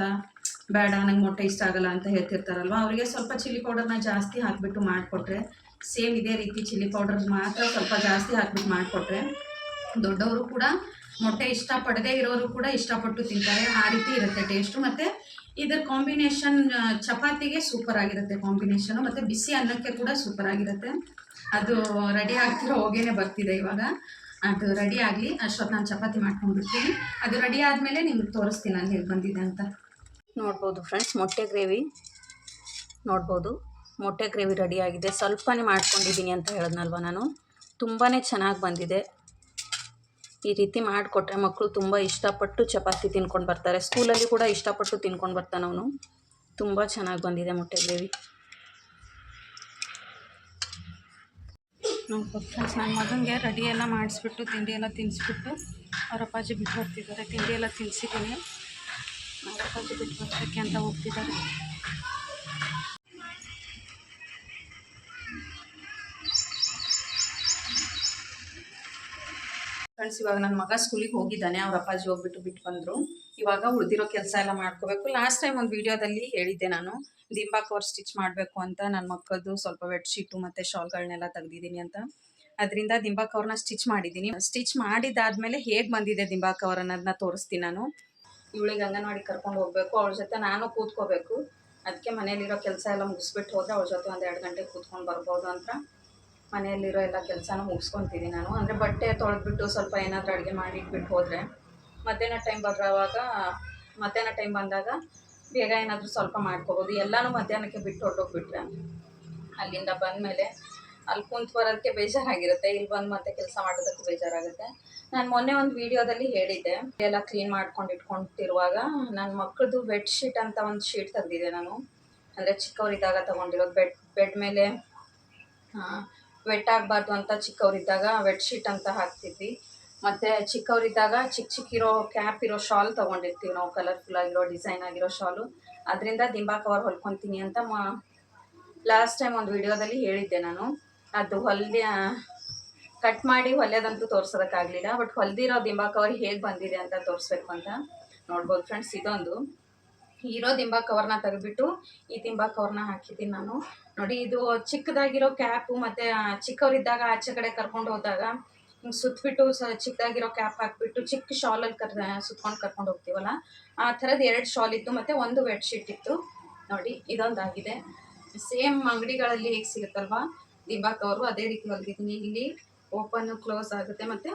ಬೇಡ, ನಂಗೆ ಮೊಟ್ಟೆ ಇಷ್ಟ ಆಗಲ್ಲ ಅಂತ ಹೇಳ್ತಿರ್ತಾರಲ್ವ? ಅವರಿಗೆ ಸ್ವಲ್ಪ ಚಿಲ್ಲಿ ಪೌಡರ್ನ ಜಾಸ್ತಿ ಹಾಕಿಬಿಟ್ಟು ಮಾಡಿಕೊಟ್ರೆ, ಸೇಮ್ ಇದೇ ರೀತಿ ಚಿಲ್ಲಿ ಪೌಡರ್ ಮಾತ್ರ ಸ್ವಲ್ಪ ಜಾಸ್ತಿ ಹಾಕ್ಬಿಟ್ಟು ಮಾಡಿಕೊಟ್ರೆ, ದೊಡ್ಡವರು ಕೂಡ ಮೊಟ್ಟೆ ಇಷ್ಟಪಡದೇ ಇರೋರು ಕೂಡ ಇಷ್ಟಪಟ್ಟು ತಿಂತಾರೆ. ಆ ರೀತಿ ಇರುತ್ತೆ ಟೇಸ್ಟು ಮತ್ತು ಇದರ ಕಾಂಬಿನೇಷನ್ ಚಪಾತಿಗೆ ಸೂಪರ್ ಆಗಿರುತ್ತೆ ಕಾಂಬಿನೇಷನು ಮತ್ತು ಬಿಸಿ ಅನ್ನಕ್ಕೆ ಕೂಡ ಸೂಪರ್ ಆಗಿರುತ್ತೆ. ಅದು ರೆಡಿ ಆಗ್ತಿರೋ ಹೋಗೇನೆ ಬರ್ತಿದೆ ಇವಾಗ. ಅದು ರೆಡಿ ಆಗಲಿ ಅಷ್ಟೊತ್ತು ನಾನು ಚಪಾತಿ ಮಾಡ್ಕೊಂಡ್ಬಿಡ್ತೀನಿ. ಅದು ರೆಡಿ ಆದಮೇಲೆ ನಿಮ್ಗೆ ತೋರಿಸ್ತೀನಿ ನಾನು ಹೇಗೆ ಬಂದಿದೆ ಅಂತ. ನೋಡ್ಬೋದು ಫ್ರೆಂಡ್ಸ್ ಮೊಟ್ಟೆ ಗ್ರೇವಿ. ನೋಡ್ಬೋದು, ಮೊಟ್ಟೆ ಗ್ರೇವಿ ರೆಡಿ ಆಗಿದೆ. ಸ್ವಲ್ಪನೇ ಮಾಡ್ಕೊಂಡಿದ್ದೀನಿ ಅಂತ ಹೇಳಿದ್ನಲ್ವ ನಾನು? ತುಂಬಾ ಚೆನ್ನಾಗಿ ಬಂದಿದೆ. ಈ ರೀತಿ ಮಾಡಿಕೊಟ್ರೆ ಮಕ್ಕಳು ತುಂಬ ಇಷ್ಟಪಟ್ಟು ಚಪಾತಿ ತಿನ್ಕೊಂಡು ಬರ್ತಾರೆ. ಸ್ಕೂಲಲ್ಲಿ ಕೂಡ ಇಷ್ಟಪಟ್ಟು ತಿನ್ಕೊಂಡು ಬರ್ತಾನೆ ಅವನು. ತುಂಬ ಚೆನ್ನಾಗಿ ಬಂದಿದೆ ಮೊಟ್ಟೆ ಗ್ರೇವಿ. ನನ್ನ ಮಗನಿಗೆ ರೆಡಿ ಎಲ್ಲ ಮಾಡಿಸ್ಬಿಟ್ಟು, ತಿಂಡಿ ಎಲ್ಲ ತಿನ್ನಿಸ್ಬಿಟ್ಟು ಅವ್ರ ಅಪ್ಪಾಜಿ ಬಿಟ್ಟು ಬರ್ತಿದ್ದಾರೆ. ತಿಂಡಿ ಎಲ್ಲ ತಿನ್ನಿಸಿದ್ದೀನಿ ಅವ್ರ ಅಪ್ಪಾಜಿ ಬಿಟ್ಟು ಬರ್ತಕ್ಕೆ ಅಂತ ಹೋಗ್ತಿದ್ದಾರೆ. ಫ್ರೆಂಡ್ಸ್ ಇವಾಗ ನನ್ನ ಮಗ ಸ್ಕೂಲಿಗೆ ಹೋಗಿದ್ದಾನೆ. ಅವ್ರ ಅಪ್ಪಾಜಿ ಹೋಗ್ಬಿಟ್ಟು ಬಿಟ್ಟು ಬಂದರು. ಇವಾಗ ಉಳಿದಿರೋ ಕೆಲಸ ಎಲ್ಲ ಮಾಡ್ಕೋಬೇಕು. ಲಾಸ್ಟ್ ಟೈಮ್ ಒಂದು ವಿಡಿಯೋದಲ್ಲಿ ಹೇಳಿದ್ದೆ ನಾನು ದಿಂಬಾ ಕವರ್ ಸ್ಟಿಚ್ ಮಾಡಬೇಕು ಅಂತ. ನನ್ನ ಮಕ್ಕಳದು ಸ್ವಲ್ಪ ಬೆಡ್ಶೀಟು ಮತ್ತು ಶಾಲ್ಗಳನ್ನೆಲ್ಲ ತೆಗ್ದಿದ್ದೀನಿ ಅಂತ. ಅದರಿಂದ ದಿಂಬಾ ಕವರ್ನ ಸ್ಟಿಚ್ ಮಾಡಿದ್ದೀನಿ. ಸ್ಟಿಚ್ ಮಾಡಿದಾದ್ಮೇಲೆ ಹೇಗೆ ಬಂದಿದೆ ದಿಂಬಾ ಕವರ್ ಅನ್ನೋದನ್ನ ತೋರಿಸ್ತೀನಿ ನಾನು. ಇವಳಿಗೆ ಅಂಗನವಾಡಿ ಕರ್ಕೊಂಡು ಹೋಗಬೇಕು. ಅವಳ ಜೊತೆ ನಾನು ಕೂತ್ಕೋಬೇಕು. ಅದಕ್ಕೆ ಮನೇಲಿರೋ ಕೆಲಸ ಎಲ್ಲ ಮುಗಿಸ್ಬಿಟ್ಟು ಹೋದರೆ ಅವಳ ಜೊತೆ ಒಂದು ಎರಡು ಗಂಟೆ ಕೂತ್ಕೊಂಡು ಬರ್ಬೋದು ಅಂತ. ಮನೆಯಲ್ಲಿರೋ ಎಲ್ಲ ಕೆಲಸನೂ ಮುಗಿಸ್ಕೊತೀನಿ ನಾನು. ಅಂದರೆ ಬಟ್ಟೆ ತೊಳೆದ್ಬಿಟ್ಟು ಸ್ವಲ್ಪ ಏನಾದರೂ ಅಡುಗೆ ಮಾಡಿ ಇಟ್ಬಿಟ್ಟು ಹೋದರೆ, ಮಧ್ಯಾಹ್ನ ಟೈಮ್ ಬರೋವಾಗ, ಮಧ್ಯಾಹ್ನ ಟೈಮ್ ಬಂದಾಗ ಬೇಗ ಏನಾದರೂ ಸ್ವಲ್ಪ ಮಾಡ್ಕೋಬೋದು. ಎಲ್ಲನೂ ಮಧ್ಯಾಹ್ನಕ್ಕೆ ಬಿಟ್ಟು ಹೊರಟೋಗ್ಬಿಟ್ರೆ ಅಲ್ಲಿಂದ ಬಂದಮೇಲೆ ಅಲ್ಲಿ ಕುಂತು ಬರೋದಕ್ಕೆ ಬೇಜಾರಾಗಿರುತ್ತೆ. ಇಲ್ಲಿ ಬಂದು ಮತ್ತೆ ಕೆಲಸ ಮಾಡೋದಕ್ಕೆ ಬೇಜಾರಾಗುತ್ತೆ. ನಾನು ಮೊನ್ನೆ ಒಂದು ವಿಡಿಯೋದಲ್ಲಿ ಹೇಳಿದ್ದೆ. ಎಲ್ಲ ಕ್ಲೀನ್ ಮಾಡ್ಕೊಂಡು ಇಟ್ಕೊಂಡಿರುವಾಗ ನನ್ನ ಮಕ್ಕಳದು ಬೆಡ್ ಶೀಟ್ ಅಂತ ಒಂದು ಶೀಟ್ ತೆಗೆದಿದೆ ನಾನು. ಅಂದರೆ ಚಿಕ್ಕವರಿದ್ದಾಗ ತೊಗೊಂಡಿರೋದು. ಬೆಡ್ ಬೆಡ್ ಮೇಲೆ ವೆಟ್ ಆಗಬಾರ್ದು ಅಂತ ಚಿಕ್ಕವರಿದ್ದಾಗ ವೆಟ್ ಶೀಟ್ ಅಂತ ಹಾಕ್ತಿದ್ವಿ. ಮತ್ತು ಚಿಕ್ಕವರಿದ್ದಾಗ ಚಿಕ್ಕ ಚಿಕ್ಕಿರೋ ಕ್ಯಾಪ್ ಇರೋ ಶಾಲ್ ತೊಗೊಂಡಿರ್ತೀವಿ ನಾವು ಕಲರ್ಫುಲ್ ಆಗಿರೋ, ಡಿಸೈನ್ ಆಗಿರೋ ಶಾಲು. ಅದರಿಂದ ದಿಂಬಾ ಕವರ್ ಹೊಲ್ಕೊತೀನಿ ಅಂತ ಮಾ, ಲಾಸ್ಟ್ ಟೈಮ್ ಒಂದು ವಿಡಿಯೋದಲ್ಲಿ ಹೇಳಿದ್ದೆ ನಾನು. ಅದು ಹೊಲ್ದ ಕಟ್ ಮಾಡಿ ಹೊಲೆಯೋದಂತೂ ತೋರ್ಸೋದಕ್ಕಾಗಲಿಲ್ಲ, ಬಟ್ ಹೊಲ್ದಿರೋ ದಿಂಬಾ ಕವರ್ ಹೇಗೆ ಬಂದಿದೆ ಅಂತ ತೋರಿಸ್ಬೇಕು ಅಂತ ನೋಡ್ಬೋದು ಫ್ರೆಂಡ್ಸ್ ಇದೊಂದು. ಇರೋ ದಿಂಬಾ ಕವರ್ನ ತೆಗೆದ್ಬಿಟ್ಟು ಈ ದಿಂಬಾ ಕವರ್ನ ಹಾಕಿದ್ದೀನಿ ನಾನು. ನೋಡಿ, ಇದು ಚಿಕ್ಕದಾಗಿರೋ ಕ್ಯಾಪು ಮತ್ತು ಚಿಕ್ಕವರಿದ್ದಾಗ ಆಚೆ ಕಡೆ ಕರ್ಕೊಂಡು ಹೋದಾಗ ಹಿಂಗೆ ಸುತ್ತಬಿಟ್ಟು ಸ, ಚಿಕ್ಕದಾಗಿರೋ ಕ್ಯಾಪ್ ಹಾಕ್ಬಿಟ್ಟು ಚಿಕ್ಕ ಶಾಲಲ್ಲಿ ಕರ್ ಸುತ್ಕೊಂಡು ಕರ್ಕೊಂಡು ಹೋಗ್ತೀವಲ್ಲ? ಆ ಥರದ್ದು ಎರಡು ಶಾಲ್ ಇತ್ತು ಮತ್ತು ಒಂದು ಬೆಡ್ಶೀಟ್ ಇತ್ತು. ನೋಡಿ, ಇದೊಂದಾಗಿದೆ. ಸೇಮ್ ಅಂಗಡಿಗಳಲ್ಲಿ ಹೇಗೆ ಸಿಗುತ್ತಲ್ವಾ? ದಿಂಬಾ ಕವರು ಅದೇ ರೀತಿ ಹೊಲಿದಿದ್ದೀನಿ. ಇಲ್ಲಿ ಓಪನ್ನು ಕ್ಲೋಸ್ ಆಗುತ್ತೆ ಮತ್ತು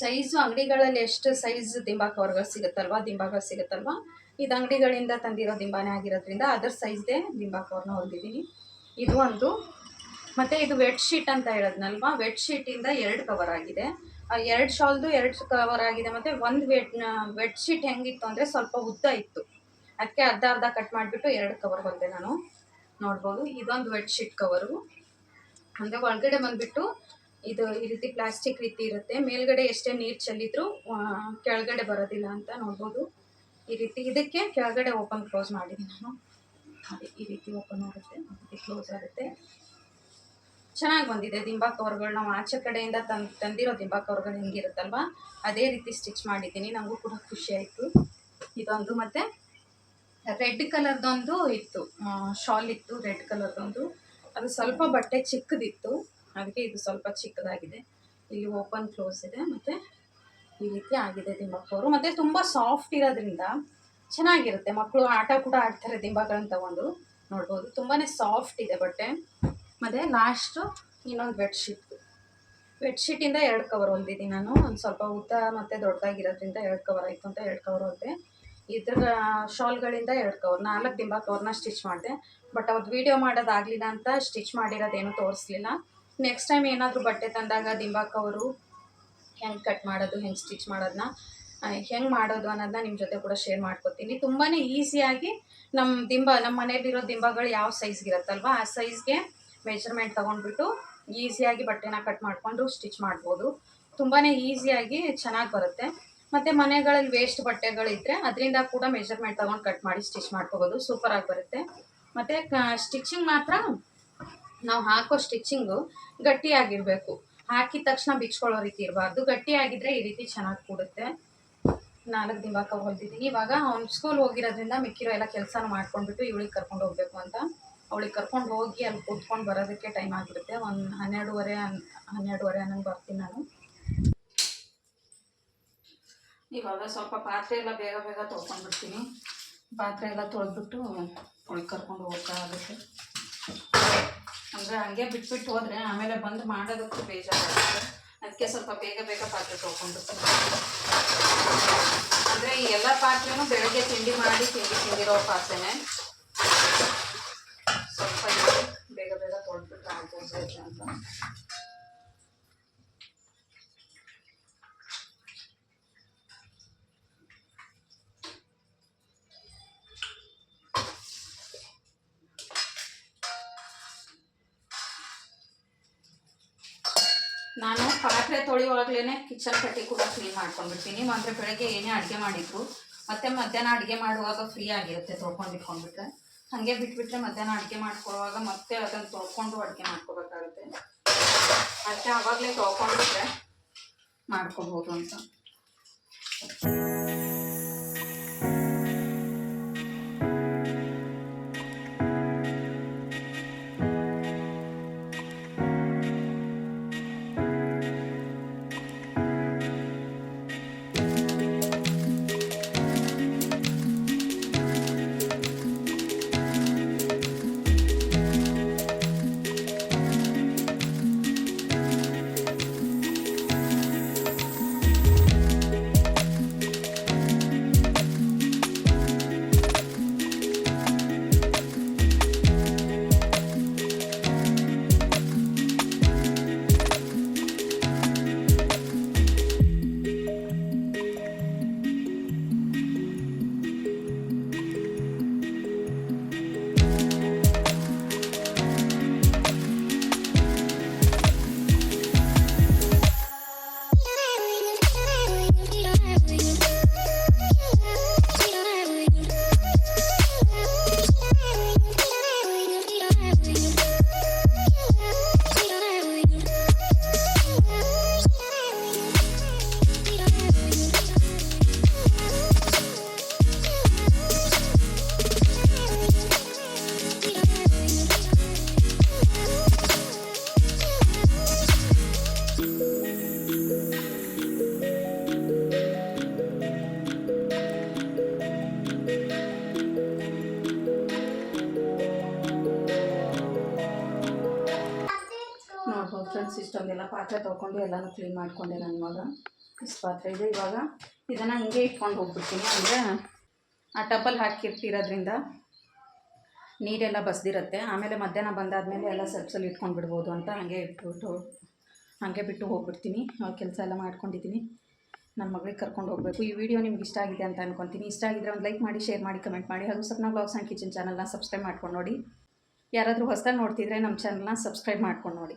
ಸೈಜು, ಅಂಗಡಿಗಳಲ್ಲಿ ಎಷ್ಟು ಸೈಜ್ ದಿಂಬಾ ಕವರ್ಗಳು ಸಿಗುತ್ತಲ್ವಾ? ದಿಂಬಾಗಳು ಸಿಗುತ್ತಲ್ವಾ? ಇದು ಅಂಗಡಿಗಳಿಂದ ತಂದಿರೋ ದಿಂಬಾನೇ ಆಗಿರೋದ್ರಿಂದ ಅದರ್ ಸೈಜ್ದೇ ದಿಂಬಾ ಕವರ್ನ ಹೊಲ್ದಿದ್ದೀನಿ ಇದು ಒಂದು, ಮತ್ತು ಇದು ವೆಟ್ ಶೀಟ್ ಅಂತ ಹೇಳೋದ್ನಲ್ವಾ? ವೆಟ್ ಶೀಟಿಂದ ಎರಡು ಕವರ್ ಆಗಿದೆ. ಎರಡು ಶಾಲ್ದು ಎರಡು ಕವರ್ ಆಗಿದೆ, ಮತ್ತು ಒಂದು ವೆಟ್ ವೆಟ್ ಶೀಟ್ ಹೆಂಗಿತ್ತು ಅಂದರೆ ಸ್ವಲ್ಪ ಉದ್ದ ಇತ್ತು. ಅದಕ್ಕೆ ಅರ್ಧ ಅರ್ಧ ಕಟ್ ಮಾಡಿಬಿಟ್ಟು ಎರಡು ಕವರ್ ಹೊಲಿದೆ ನಾನು. ನೋಡ್ಬೋದು, ಇದೊಂದು ವೆಟ್ ಶೀಟ್ ಕವರು ಅಂದರೆ ಒಳಗಡೆ ಬಂದುಬಿಟ್ಟು ಇದು ಈ ರೀತಿ ಪ್ಲಾಸ್ಟಿಕ್ ರೀತಿ ಇರುತ್ತೆ. ಮೇಲ್ಗಡೆ ಎಷ್ಟೇ ನೀರು ಚೆಲ್ಲಿದ್ರು ಕೆಳಗಡೆ ಬರೋದಿಲ್ಲ ಅಂತ ನೋಡ್ಬೋದು. ಈ ರೀತಿ ಇದಕ್ಕೆ ಕೆಳಗಡೆ ಓಪನ್ ಕ್ಲೋಸ್ ಮಾಡಿದ್ದೀನಿ ನಾನು. ಅದೇ ಈ ರೀತಿ ಓಪನ್ ಆಗುತ್ತೆ ಕ್ಲೋಸ್ ಆಗುತ್ತೆ. ಚೆನ್ನಾಗಿ ಬಂದಿದೆ, ದಿಂಬಾ ಕವರ್ಗಳು ನಾವು ಆಚೆ ಕಡೆಯಿಂದ ತಂದು, ತಂದಿರೋ ದಿಂಬಾ ಕವರ್ಗಳು ಹಿಂಗಿರುತ್ತಲ್ವ? ಅದೇ ರೀತಿ ಸ್ಟಿಚ್ ಮಾಡಿದ್ದೀನಿ ನನಗೂ ಕೂಡ ಖುಷಿ ಆಯಿತು. ಇದೊಂದು ಮತ್ತು ರೆಡ್ ಕಲರ್ದೊಂದು ಇತ್ತು ಶಾಲ್ ಇತ್ತು, ರೆಡ್ ಕಲರ್ದೊಂದು. ಅದು ಸ್ವಲ್ಪ ಬಟ್ಟೆ ಚಿಕ್ಕದಿತ್ತು, ಅದಕ್ಕೆ ಇದು ಸ್ವಲ್ಪ ಚಿಕ್ಕದಾಗಿದೆ. ಇಲ್ಲಿ ಓಪನ್ ಕ್ಲೋಸ್ ಇದೆ, ಮತ್ತು ಈ ರೀತಿ ಆಗಿದೆ ದಿಂಬಕ್ಕವರು ಮತ್ತು ತುಂಬ ಸಾಫ್ಟ್ ಇರೋದ್ರಿಂದ ಚೆನ್ನಾಗಿರುತ್ತೆ. ಮಕ್ಕಳು ಆಟ ಕೂಡ ಆಡ್ತಾರೆ ದಿಂಬಗಳನ್ನ ತಗೊಂಡು. ನೋಡ್ಬೋದು. ತುಂಬಾ ಸಾಫ್ಟ್ ಇದೆ ಬಟ್ಟೆ. ಮತ್ತು ಲಾಸ್ಟು ಇನ್ನೊಂದು ಬೆಡ್ಶೀಟ್ ಬೆಡ್ಶೀಟಿಂದ ಎರಡು ಕವರ್ ಹೊಂದಿದ್ದೀನಿ ನಾನು. ಒಂದು ಸ್ವಲ್ಪ ಉದ್ದ ಮತ್ತು ದೊಡ್ಡದಾಗಿರೋದ್ರಿಂದ ಎರಡು ಕವರ್ ಆಯಿತು ಅಂತ ಎರಡು ಕವರ್ ಹೊಂದೆ ಇದ್ರ ಶಾಲ್ಗಳಿಂದ ಎರಡು ಕವರ್ ನಾಲ್ಕು ದಿಂಬ ಕವರ್ನ ಸ್ಟಿಚ್ ಮಾಡಿದೆ. ಬಟ್ ಅವತ್ತು ವೀಡಿಯೋ ಮಾಡೋದಾಗಲಿಲ್ಲ ಅಂತ ಸ್ಟಿಚ್ ಮಾಡಿರೋದೇನು ತೋರಿಸ್ಲಿಲ್ಲ. ನೆಕ್ಸ್ಟ್ ಟೈಮ್ ಏನಾದರೂ ಬಟ್ಟೆ ತಂದಾಗ ದಿಂಬ ಕವರು ಹೆಂಗೆ ಕಟ್ ಮಾಡೋದು ಹೆಂಗೆ ಸ್ಟಿಚ್ ಮಾಡೋದನ್ನ ಹೆಂಗೆ ಮಾಡೋದು ಅನ್ನೋದನ್ನ ನಿಮ್ಮ ಜೊತೆ ಕೂಡ ಶೇರ್ ಮಾಡ್ಕೊತೀನಿ. ತುಂಬಾ ಈಸಿಯಾಗಿ ನಮ್ಮ ದಿಂಬ ನಮ್ಮ ಮನೇಲಿರೋ ದಿಂಬಗಳು ಯಾವ ಸೈಜ್ಗಿರುತ್ತಲ್ವ ಆ ಸೈಜ್ಗೆ ಮೆಜರ್ಮೆಂಟ್ ತೊಗೊಂಡ್ಬಿಟ್ಟು ಈಸಿಯಾಗಿ ಬಟ್ಟೆನ ಕಟ್ ಮಾಡಿಕೊಂಡು ಸ್ಟಿಚ್ ಮಾಡ್ಬೋದು. ತುಂಬಾ ಈಸಿಯಾಗಿ ಚೆನ್ನಾಗಿ ಬರುತ್ತೆ. ಮತ್ತು ಮನೆಗಳಲ್ಲಿ ವೇಸ್ಟ್ ಬಟ್ಟೆಗಳಿದ್ದರೆ ಅದರಿಂದ ಕೂಡ ಮೆಜರ್ಮೆಂಟ್ ತೊಗೊಂಡು ಕಟ್ ಮಾಡಿ ಸ್ಟಿಚ್ ಮಾಡ್ಕೋಬೋದು. ಸೂಪರಾಗಿ ಬರುತ್ತೆ. ಮತ್ತು ಸ್ಟಿಚಿಂಗ್ ಮಾತ್ರ ನಾವು ಹಾಕೋ ಸ್ಟಿಚಿಂಗು ಗಟ್ಟಿಯಾಗಿರಬೇಕು. ಹಾಕಿದ ತಕ್ಷಣ ಬಿಚ್ಕೊಳ್ಳೋ ರೀತಿ ಇರಬಾರ್ದು. ಆಗಿದ್ರೆ ಈ ರೀತಿ ಚೆನ್ನಾಗಿ ಕೂಡುತ್ತೆ. ನಾಲ್ಕು ದಿನ ಹೊಲ್ದಿದ್ದೀನಿ. ಇವಾಗ ಅವ್ನು ಸ್ಕೂಲ್ ಹೋಗಿರೋದ್ರಿಂದ ಮಿಕ್ಕಿರೋ ಎಲ್ಲ ಕೆಲಸನೂ ಮಾಡ್ಕೊಂಡ್ಬಿಟ್ಟು ಇವಳಿಗೆ ಕರ್ಕೊಂಡು ಹೋಗ್ಬೇಕು ಅಂತ. ಅವಳಿಗೆ ಕರ್ಕೊಂಡು ಹೋಗಿ ಅಲ್ಲಿ ಕೂತ್ಕೊಂಡು ಬರೋದಕ್ಕೆ ಟೈಮ್ ಆಗಿರುತ್ತೆ. ಒಂದು ಹನ್ನೆರಡುವರೆ ಹನ್, ಹನ್ನೆರಡುವರೆ ಹನ್ನೊಂದು ಬರ್ತೀನಿ ನಾನು. ಇವಾಗ ಸ್ವಲ್ಪ ಪಾತ್ರೆ ಎಲ್ಲ ಬೇಗ ಬೇಗ ತೊಳ್ಕೊಂಡ್ಬಿಡ್ತೀನಿ. ಪಾತ್ರೆ ಎಲ್ಲ ತೊಳೆದ್ಬಿಟ್ಟು ಅವಳಿಗೆ ಕರ್ಕೊಂಡು ಹೋಗೋಕ್ಕಾಗುತ್ತೆ ಅಂದರೆ ಹಂಗೆ ಬಿಟ್ಬಿಟ್ಟು ಹೋದರೆ ಆಮೇಲೆ ಬಂದು ಮಾಡೋದಕ್ಕೂ ಬೇಜಾರಾಗುತ್ತೆ. ಅದಕ್ಕೆ ಸ್ವಲ್ಪ ಬೇಗ ಬೇಗ ಪಾತ್ರೆ ತೊಗೊಂಡು ಅಂದರೆ ಈ ಎಲ್ಲ ಪಾತ್ರೆನೂ ಬೆಳಗ್ಗೆ ತಿಂಡಿ ಮಾಡಿ ತಿಂಡಿ ತಿಂದಿರೋ ಪಾತ್ರೆನೇ. ಸ್ವಲ್ಪ ಬೇಗ ಬೇಗ ತೊಳ್ಬಿಟ್ಟು ಆಗ್ಬೋದು ಅಂತ. ನಾನು ಪಾತ್ರೆ ತೊಳೆಯುವಾಗಲೇ ಕಿಚನ್ ಕಟ್ಟಿ ಕೂಡ ಕ್ಲೀನ್ ಮಾಡ್ಕೊಂಡ್ಬಿಡ್ತೀನಿ. ಅಂದರೆ ಬೆಳಗ್ಗೆ ಏನೇ ಅಡುಗೆ ಮಾಡಿದ್ರು, ಮತ್ತೆ ಮಧ್ಯಾಹ್ನ ಅಡುಗೆ ಮಾಡುವಾಗ ಫ್ರೀ ಆಗಿರುತ್ತೆ ತೊಳ್ಕೊಂಡು ಇಟ್ಕೊಂಡ್ಬಿಟ್ರೆ. ಹಾಗೆ ಬಿಟ್ಬಿಟ್ರೆ ಮಧ್ಯಾಹ್ನ ಅಡುಗೆ ಮಾಡ್ಕೊಳ್ಳುವಾಗ ಮತ್ತೆ ಅದನ್ನು ತೊಳ್ಕೊಂಡು ಅಡುಗೆ ಮಾಡ್ಕೋಬೇಕಾಗುತ್ತೆ. ಅದಕ್ಕೆ ಆವಾಗಲೇ ತೊಳ್ಕೊಂಡ್ಬಿಟ್ರೆ ಮಾಡ್ಕೋಬೋದು ಅಂತ. ಇಷ್ಟೊಂದೆಲ್ಲ ಪಾತ್ರೆ ತೊಗೊಂಡು ಎಲ್ಲನೂ ಕ್ಲೀನ್ ಮಾಡಿಕೊಂಡೆ ನನ್ನ ಮಗ. ಇಷ್ಟು ಪಾತ್ರೆ ಇದೆ ಇವಾಗ. ಇದನ್ನು ಹಿಂಗೆ ಇಟ್ಕೊಂಡು ಹೋಗ್ಬಿಡ್ತೀನಿ. ಅಂದರೆ ಆ ಟಬ್ಬಲ್ಲಿ ಹಾಕಿರ್ತಿರೋದ್ರಿಂದ ನೀರೆಲ್ಲ ಬಸ್ದಿರುತ್ತೆ. ಆಮೇಲೆ ಮಧ್ಯಾಹ್ನ ಬಂದಾದಮೇಲೆ ಎಲ್ಲ ಸ್ವಲ್ಪ ಸ್ವಲ್ಪ ಇಟ್ಕೊಂಡು ಬಿಡ್ಬೋದು ಅಂತ ಹಂಗೆ ಇಟ್ಬಿಟ್ಟು, ಹಾಗೆ ಬಿಟ್ಟು ಹೋಗ್ಬಿಡ್ತೀನಿ. ಕೆಲಸ ಎಲ್ಲ ಮಾಡ್ಕೊಂಡಿದ್ದೀನಿ. ನನ್ನ ಮಗಳಿಗೆ ಕರ್ಕೊಂಡು ಹೋಗಬೇಕು. ಈ ವಿಡಿಯೋ ನಿಮ್ಗೆ ಇಷ್ಟ ಆಗಿದೆ ಅಂತ ಅನ್ಕೊತೀನಿ. ಇಷ್ಟ ಆಗಿದ್ರೆ ಒಂದು ಲೈಕ್ ಮಾಡಿ ಶೇರ್ ಮಾಡಿ ಕಮೆಂಟ್ ಮಾಡಿ. ಹಾಗೂ ಸಪ್ನ ಬ್ಲಾಗ್ಸ್ ಆ್ಯಂಡ್ ಕಿಚನ್ ಚಾನಲ್ನ ಸಬ್ಸ್ಕ್ರೈಬ್ ಮಾಡ್ಕೊಂಡು ನೋಡಿ. ಯಾರಾದರೂ ಹೊಸದಾಗಿ ನೋಡ್ತಿದ್ರೆ ನಮ್ಮ ಚಾನಲ್ನ ಸಬ್ಸ್ಕ್ರೈಬ್ ಮಾಡ್ಕೊಂಡು ನೋಡಿ.